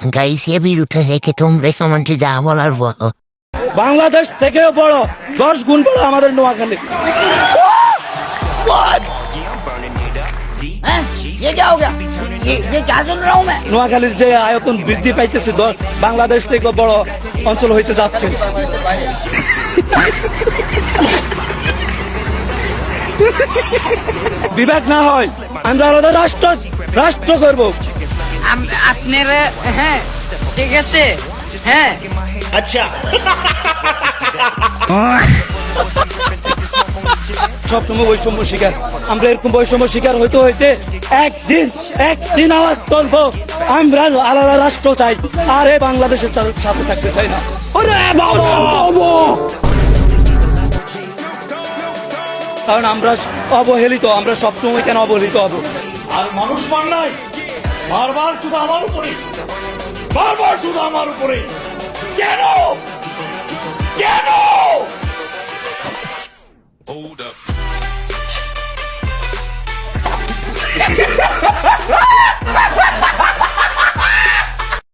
গাই গাইসে বিরুদ্ধে রেখে তোমরা সমানটি যা বলার বলো। বাংলাদেশ থেকেও বড়, দশ গুণ বড় আমাদের নোয়াখালী। নোয়াখালীর যে আয়তন বৃদ্ধি পাইতেছে বাংলাদেশ থেকে বড় অঞ্চল হইতে যাচ্ছে। বিভাগ না হয়, আমরা আলাদা রাষ্ট্র রাষ্ট্র করব। আপনারা হ্যাঁ ঠিক আছে হ্যাঁ। আচ্ছা। সবসময় বৈষম্য শিকার। আমরা এরকম বৈষম্য শিকার হইতে হইতে একদিন একদিন আওয়াজ তুলবো। আমরা আলাদা রাষ্ট্র চাই আর এ বাংলাদেশের সাথে সাথে থাকতে চাই না। কারণ আমরা অবহেলিত আমরা সবসময় কেন অবহেলিত হব? আর মানুষ মান নাই? বারবার শুধু আমার উপরে। বারবার শুধু আমার উপরে। কেন? কেন? Hold up.